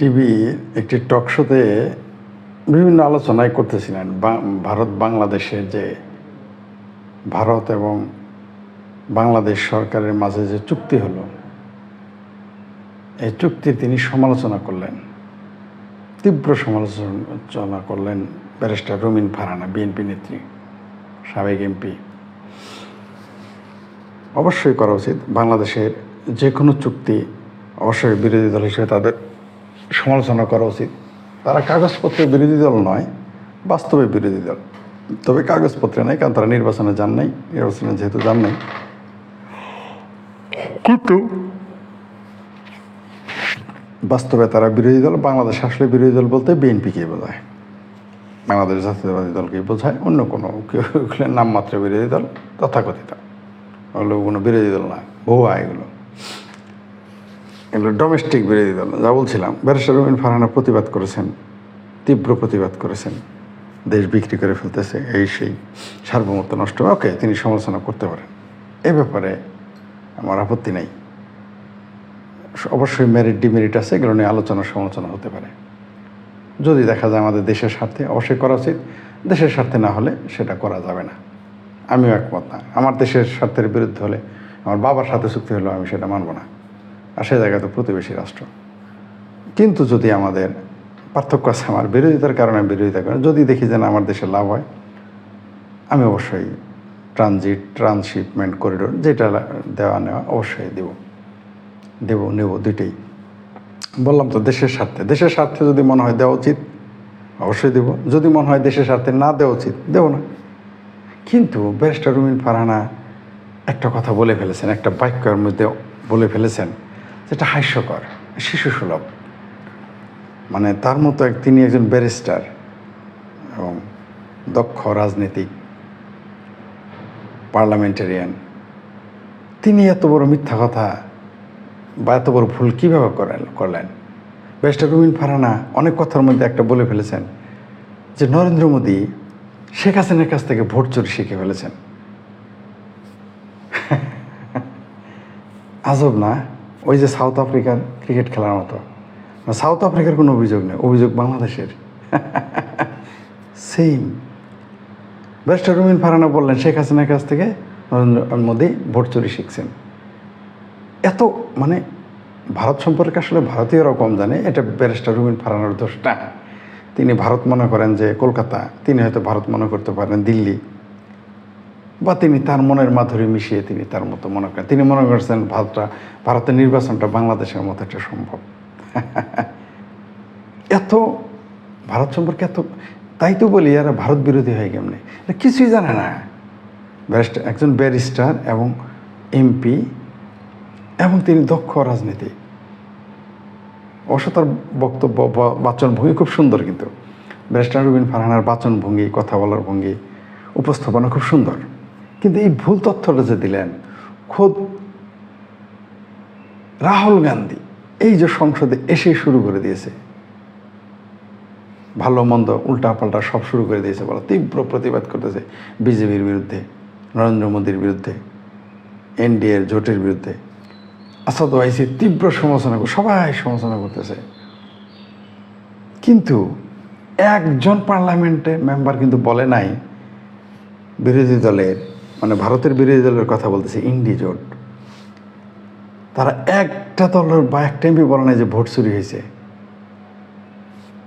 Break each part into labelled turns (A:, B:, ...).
A: টিভির একটি টক শোতে বিভিন্ন আলোচনায় করতেছিলেন ভারত বাংলাদেশের যে ভারত এবং বাংলাদেশ সরকারের মাঝে যে চুক্তি হলো, এই চুক্তির তিনি সমালোচনা করলেন, তীব্র সমালোচনা করলেন ব্যারিস্টার রুমিন ফারানা, বিএনপি নেত্রী, সাবেক এমপি। অবশ্যই করা উচিত বাংলাদেশের যে কোনো চুক্তি অবশ্যই বিরোধী দল হিসেবে তাদের সমালোচনা করা উচিত। তারা কাগজপত্রের বিরোধী দল নয়, বাস্তবে বিরোধী দল। তবে কাগজপত্রে নেই, কারণ তারা নির্বাচনে যান নাই, নির্বাচনে যেহেতু যান নাই। কিন্তু বাস্তবে তারা বিরোধী দল, বাংলাদেশ আসলে বিরোধী দল বলতে বিএনপিকে বোঝায়। বাংলাদেশ জাতীয়তাবাদী দলকে বোঝায়, অন্য কোনো কেউ নামমাত্র বিরোধী দল তথাকথিত। ওগুলো কোনো বিরোধী দল না, ভুয়া এগুলো। এগুলো ডোমেস্টিক বিরোধী দল, যা বলছিলাম, ব্যারিস্টার রুমিন ফারহানা প্রতিবাদ করেছেন, তীব্র প্রতিবাদ করেছেন, দেশ বিক্রি করে ফেলতেছে, এই সেই সার্বভৌমত্ব নষ্ট। ওকে, তিনি সমালোচনা করতে পারেন। এ ব্যাপারে আমার আপত্তি নেই। অবশ্যই মেরিট ডিমেরিট আছে, এগুলো নিয়ে আলোচনা সমালোচনা হতে পারে। যদি দেখা যায় আমাদের দেশের স্বার্থে, অবশ্যই করা উচিত। দেশের স্বার্থে না হলে সেটা করা যাবে না। আমিও একমত না। আমার দেশের স্বার্থের বিরুদ্ধে হলে, আমার বাবার সাথে চুক্তি হলেও আমি সেটা মানব না। আর সে জায়গায় তো প্রতিবেশী রাষ্ট্র। কিন্তু যদি আমাদের পার্থক্য আছে আমার বিরোধিতার কারণে বিরোধিতা করি, যদি দেখি যে আমার দেশে লাভ হয়, আমি অবশ্যই ট্রানজিট ট্রান্সশিপমেন্ট করিডোর যেটা দেওয়া নেওয়া অবশ্যই দেব। দেব, নেব দুইটাই। বললাম তো দেশের স্বার্থে। দেশের স্বার্থে যদি মনে হয় দেওয়া উচিত, অবশ্যই দেব। যদি মনে হয় দেশের স্বার্থে না দেওয়া উচিত, দেব না। কিন্তু ব্যারিস্টার রুমিন ফারহানা একটা কথা বলে ফেলেছেন, একটা বাক্যের মধ্যে বলে ফেলেছেন। যেটা হাস্যকর শিশু সুলভ মানে তার মতো এক তিনি একজন ব্যারিস্টার এবং দক্ষ রাজনীতিক, পার্লামেন্টারিয়ান। তিনি এত বড় মিথ্যা কথা বা এত বড় ভুল কীভাবে করেন করলেন? ব্যারিস্টার রুমিন ফারানা অনেক কথার মধ্যে একটা বলে ফেলেছেন যে নরেন্দ্র মোদী শেখ হাসিনার কাছ থেকে ভোট চুরি শিখে ফেলেছেন। আজব না? ওই যে সাউথ আফ্রিকার ক্রিকেট খেলার মতো। সাউথ আফ্রিকার কোনো অভিযোগ নেই, অভিযোগ বাংলাদেশের। সেম ব্যারিস্টার রুমিন ফারানা বললেন, শেখ হাসিনার কাছ থেকে নরেন্দ্র মোদী ভোট চুরি শিখছেন। এত মানে ভারত সম্পর্কে আসলে ভারতীয়রাও কম জানে, এটা ব্যারিস্টার রুমিন ফারানার দোষ না তিনি ভারত মনে করেন যে কলকাতা, তিনি হয়তো ভারত মনে করতে পারেন দিল্লি। বা তিনি তার মনের মাধুরী মিশিয়ে তিনি তার মতো মনে করেন। তিনি মনে করছেন ভারতটা, ভারতের নির্বাচনটা বাংলাদেশের মতো একটা সম্ভব। এত, ভারত সম্পর্কে এত, তাই তো বলি, এরা ভারত বিরোধী হয়ে কেমনে? কিছুই জানে না। ব্যারিস্টার, একজন ব্যারিস্টার এবং এমপি এবং তিনি দক্ষ রাজনীতি অবশ্য তার বক্তব্য বা বাচনভঙ্গি খুব সুন্দর কিন্তু। ব্যারিস্টার রুবিন ফারহানার বাচনভঙ্গি, কথা বলার ভঙ্গি, উপস্থাপনা খুব সুন্দর। কিন্তু এই ভুল তথ্যটা যে দিলেন, খোদ রাহুল গান্ধী, এই যে সংসদে এসে শুরু করে দিয়েছে। ভালো মন্দ উল্টাপাল্টা সব শুরু করে দিয়েছে বলা তীব্র প্রতিবাদ করতেছে বিজেপির বিরুদ্ধে, নরেন্দ্র মোদীর বিরুদ্ধে এনডিএর জোটের বিরুদ্ধে। আসাদ ওয়াইসি তীব্র সমালোচনা সবাই সমালোচনা করতেছে। কিন্তু একজন পার্লামেন্টে মেম্বার কিন্তু বলে নাই, বিরোধী দলের মানে ভারতের বিরোধী দলের কথা বলতেছে, ইন্ডি জোট। তারা একটা দলের বা একটা এমপি বলে নাই যে ভোট চুরি হয়েছে।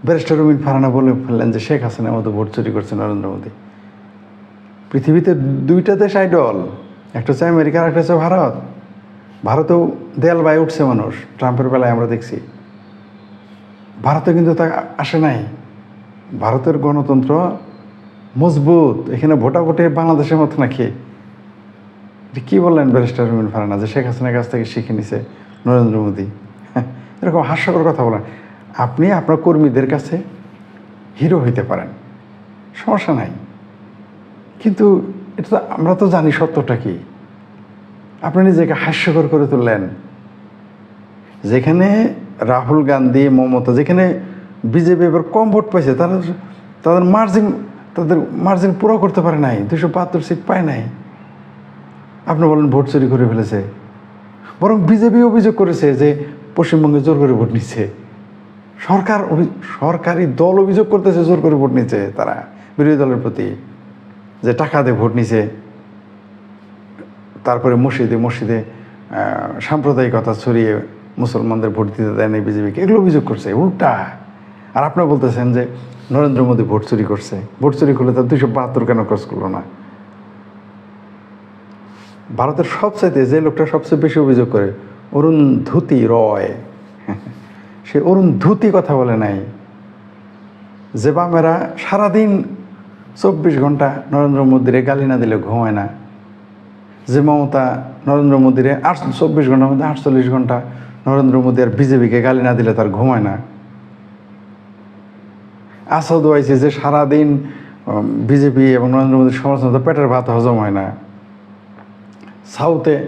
A: ব্যারিস্টার রুমিন ফারানা বলে ফেললেন যে শেখ হাসিনার মতো ভোট চুরি করছে নরেন্দ্র মোদী। পৃথিবীতে দুইটা দেশ আইডল, একটা হচ্ছে আমেরিকা আর একটা হচ্ছে ভারত। ভারতেও দেয়াল বাই উঠছে মানুষ, ট্রাম্পের বেলায় আমরা দেখছি। ভারতে কিন্তু তা আসে নাই। ভারতের গণতন্ত্র মজবুত, এখানে ভোটাভুটি বাংলাদেশের মতো নাকি? কি বললেন ব্যারিস্টার রুমিন ফারানা যে শেখ হাসিনার কাছ থেকে শিখে নিছে নরেন্দ্র মোদী? এরকম হাস্যকর কথা বলেন। আপনি আপনার কর্মীদের কাছে হিরো হইতে পারেন। সমস্যা নাই। কিন্তু এটা তো, আমরা তো জানি সত্যটা কি। আপনি নিজেকে হাস্যকর করে তুললেন। যেখানে রাহুল গান্ধী, মমতা, যেখানে বিজেপি এবার কম ভোট পাইছে, তারা তাদের মার্জিন তাদের মার্জিন পুরো করতে পারে নাই দুশো বাহাত্তর সিট পায় নাই। আপনি বলেন ভোট চুরি করে ফেলেছে। বরং বিজেপি অভিযোগ করেছে যে পশ্চিমবঙ্গে জোর করে ভোট নিচ্ছে। সরকার সরকারি দল অভিযোগ করতেছে জোর করে ভোট নিচ্ছে তারা, বিরোধী দলের প্রতি, যে টাকা দিয়ে ভোট নিছে তারপরে মসজিদে মসজিদে সাম্প্রদায়িকতা ছড়িয়ে মুসলমানদের ভোট দিতে দেয় না বিজেপিকে, এগুলো অভিযোগ করছে, উল্টা। আর আপনি বলতেছেন যে নরেন্দ্র মোদী ভোট চুরি করছে। ভোট চুরি করলে তার দুইশো বাহাত্তর কেন ক্রস করল না? ভারতের সবচাইতে যে লোকটা সবচেয়ে বেশি অভিযোগ করে, অরুণ ধুতি রয়। সে অরুণ ধুতি কথা বলে নাই। যে বামেরা সারাদিন চব্বিশ ঘণ্টা নরেন্দ্র মোদীরে গালি না দিলে ঘুমায় না। যে মমতা নরেন্দ্র মোদীরে আট চব্বিশ ঘণ্টার মধ্যে আটচল্লিশ ঘণ্টা নরেন্দ্র মোদী আর বিজেপিকে গালি না দিলে তার ঘুমায় না। আসাদ ওয়াইসি যে সারাদিন বিজেপি এবং নরেন্দ্র মোদীর সমালোচনা পেটের ভাত হজম হয় না। সাউথে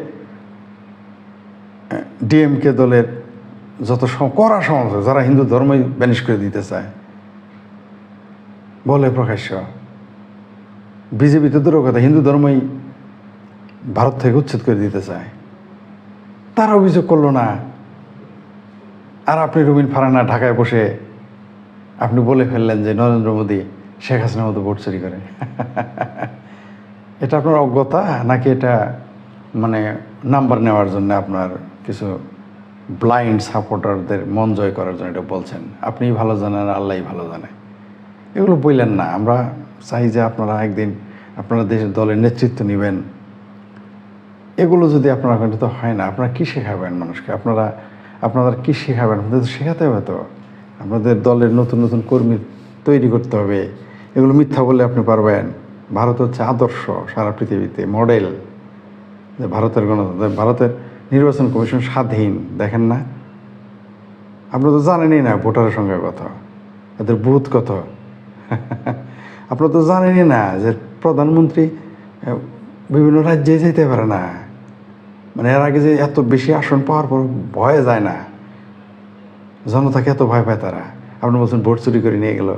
A: ডিএমকে দলের যত সম- কড়া সমালোচনা যারা হিন্দু ধর্মই ব্যানিশ করে দিতে চায়, বলে প্রকাশ্য। বিজেপি তো দূরের কথা, হিন্দু ধর্মই ভারত থেকে উচ্ছেদ করে দিতে চায়। তারা অভিযোগ করল না, আর আপনি রুবিন ফারানা ঢাকায় বসে আপনি বলে ফেললেন যে নরেন্দ্র মোদী শেখ হাসিনার মতো ভোট চুরি করে। এটা আপনার অজ্ঞতা নাকি এটা মানে নাম্বার নেওয়ার জন্য আপনার কিছু ব্লাইন্ড সাপোর্টারদের মন জয় করার জন্য এটা বলছেন? আপনিই ভালো জানেন, আল্লাহই ভালো জানে। এগুলো বললেন না। আমরা চাই যে আপনারা একদিন আপনারা দেশের দলের নেতৃত্ব নেবেন। এগুলো যদি আপনারা করেন তো হয় না। আপনারা কী শেখাবেন মানুষকে? আপনারা আপনারা কী শেখাবেন? আপনাদের তো শেখাতে হবে তো। আপনাদের দলের নতুন নতুন কর্মী তৈরি করতে হবে। এগুলো মিথ্যা বললে আপনি পারবেন। ভারত হচ্ছে আদর্শ সারা পৃথিবীতে, মডেল। যে ভারতের গণতন্ত্র ভারতের নির্বাচন কমিশন স্বাধীন, দেখেন না? আপনারা তো জানেনই না ভোটারের সংখ্যা কত, এদের বুথ কত। আপনারা তো জানেনই না যে প্রধানমন্ত্রী বিভিন্ন রাজ্যে যেতে পারে না। মানে এর আগে যে এত বেশি আসন পাওয়ার পর ভয়ে যায় না। জনতাকে এত ভয় পায় তারা। আপনি বলছেন ভোট চুরি করে নিয়ে গেল।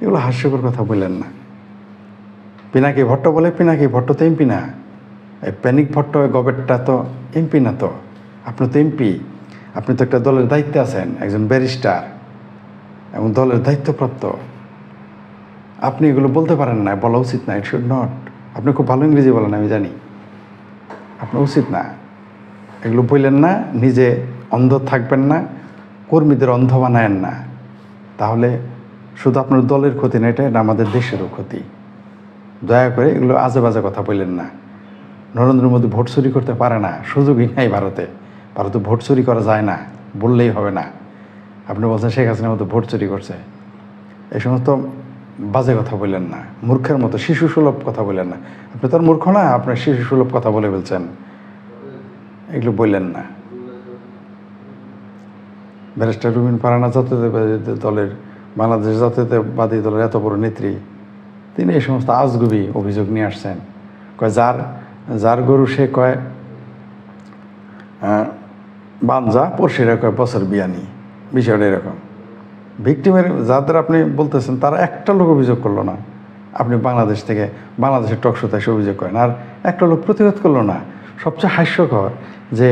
A: এগুলো হাস্যকর কথা বললেন না। পিনাকি ভট্ট বলে পিনাকি, ভট্ট তো এমপি না। এই প্যানিক ভট্ট গবেটটা তো এমপি না তো। আপনি তো এমপি। আপনি তো একটা দলের দায়িত্বে আছেন, একজন ব্যারিস্টার। এবং দলের দায়িত্বপ্রাপ্ত। আপনি এগুলো বলতে পারেন না, বলা উচিত না ইট শুড নট আপনি খুব ভালো ইংরেজি বলেন, আমি জানি। আপনার উচিত না। এগুলো বললেন না, নিজে অন্ধ থাকবেন না। কর্মীদের অন্ধ বানায়েন না। তাহলে শুধু আপনার দলের ক্ষতি না, এটা আমাদের দেশেরও ক্ষতি। দয়া করে এগুলো আজে বাজে কথা বললেন না। নরেন্দ্র মোদী ভোট চুরি করতে পারে না, সুযোগই নাই ভারতে। ভারতে ভোট চুরি করা যায় না, বললেই হবে না। আপনি বলছেন শেখ হাসিনার মতো ভোট চুরি করছে। এই সমস্ত বাজে কথা বললেন না, মূর্খের মতো শিশু সুলভ কথা বললেন না। আপনি তো আর মূর্খ না, আপনার শিশু সুলভ কথা বলে ফেলছেন। এগুলো বললেন না। ব্যারিস্টার রুবিন পারানা জাতীয়তাবাদী দলের, বাংলাদেশ জাতীয়তাবাদী দলের এত বড় নেত্রী, তিনি এই সমস্ত আজগুবি অভিযোগ নিয়ে আসছেন। কয় যার যার গরু সে কয় বানজা পড়শিরা কয় বছর বিয়ানি। বিষয়টা এরকম। ভিকটিমের যাদের আপনি বলতেছেন, তারা একটা লোক অভিযোগ করল না। আপনি বাংলাদেশ থেকে, বাংলাদেশের টকশোতে এসে অভিযোগ করেন। আর একটা লোক প্রতিবাদ করল না। সবচেয়ে হাস্যকর যে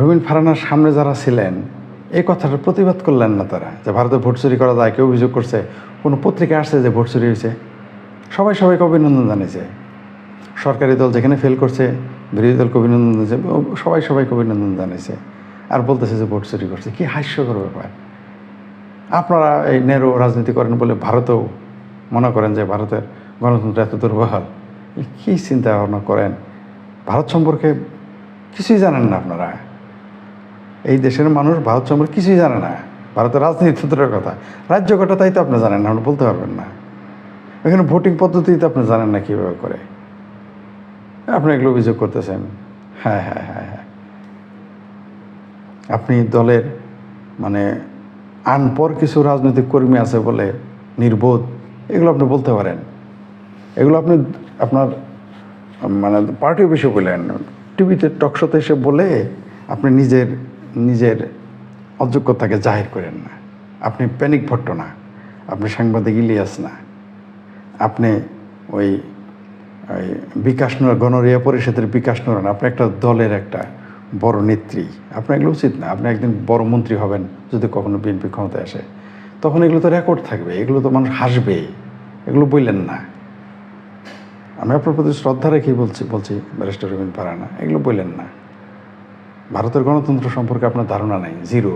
A: রবীন ফারানার সামনে যারা ছিলেন এই কথাটা প্রতিবাদ করলেন না তারা, যে ভারতে ভোট চুরি করা যায়, কেউ অভিযোগ করছে, কোনো পত্রিকা আসছে যে ভোট চুরি হয়েছে। সবাই সবাইকে অভিনন্দন জানিয়েছে সরকারি দল যেখানে ফেল করছে, বিরোধী দলকে অভিনন্দন জানিয়েছে সবাই সবাইকে অভিনন্দন জানিয়েছে আর বলতেছে যে ভোট চুরি করছে, কি হাস্যকর ব্যাপার। আপনারা এই নেরো রাজনীতি করেন বলে ভারতেও মনে করেন যে ভারতের গণতন্ত্র এত দুর্বল। কী চিন্তা ভাবনা করেন? ভারত সম্পর্কে কিছুই জানেন না আপনারা। এই দেশের মানুষ, ভারত সম্পর্কে কিছুই জানে না। ভারতের রাজনীতি দূরের কথা। রাজ্য কটা তাই তো আপনি জানেন না বলতে পারবেন না। এখানে ভোটিং পদ্ধতি তো আপনি জানেন না কীভাবে করে। আপনি এগুলো অভিযোগ করতেছেন। হ্যাঁ হ্যাঁ হ্যাঁ হ্যাঁ। আপনি দলের মানে আনপর কিছু রাজনৈতিক কর্মী আছে বলে, নির্বোধ, এগুলো আপনি বলতে পারেন। এগুলো আপনি আপনার মানে পার্টি অফিসে বললেন টিভিতে টকশোতে এসে বলে আপনি নিজের নিজের অযোগ্যতাকে জাহির করেন না। আপনি প্যানিক ভট্ট না, আপনি সাংবাদিক ইলিয়াস না। আপনি ওই ওই বিকাশ নোর, গণরিয়া পরিষদের বিকাশ নোর না, আপনি একটা দলের একটা বড় নেত্রী। আপনার এগুলো উচিত না, আপনি একদিন বড় মন্ত্রী হবেন যদি কখনো বিএনপি ক্ষমতায় আসে। তখন এগুলো তো রেকর্ড থাকবে, এগুলো তো মানুষ হাসবে, এগুলো বললেন না। আমি আপনার প্রতি শ্রদ্ধা রেখেই বলছি বলছি ব্যারিস্টার রবীন্দ্র পারানা এগুলো বললেন না। ভারতের গণতন্ত্র সম্পর্কে আপনার ধারণা নাই জিরো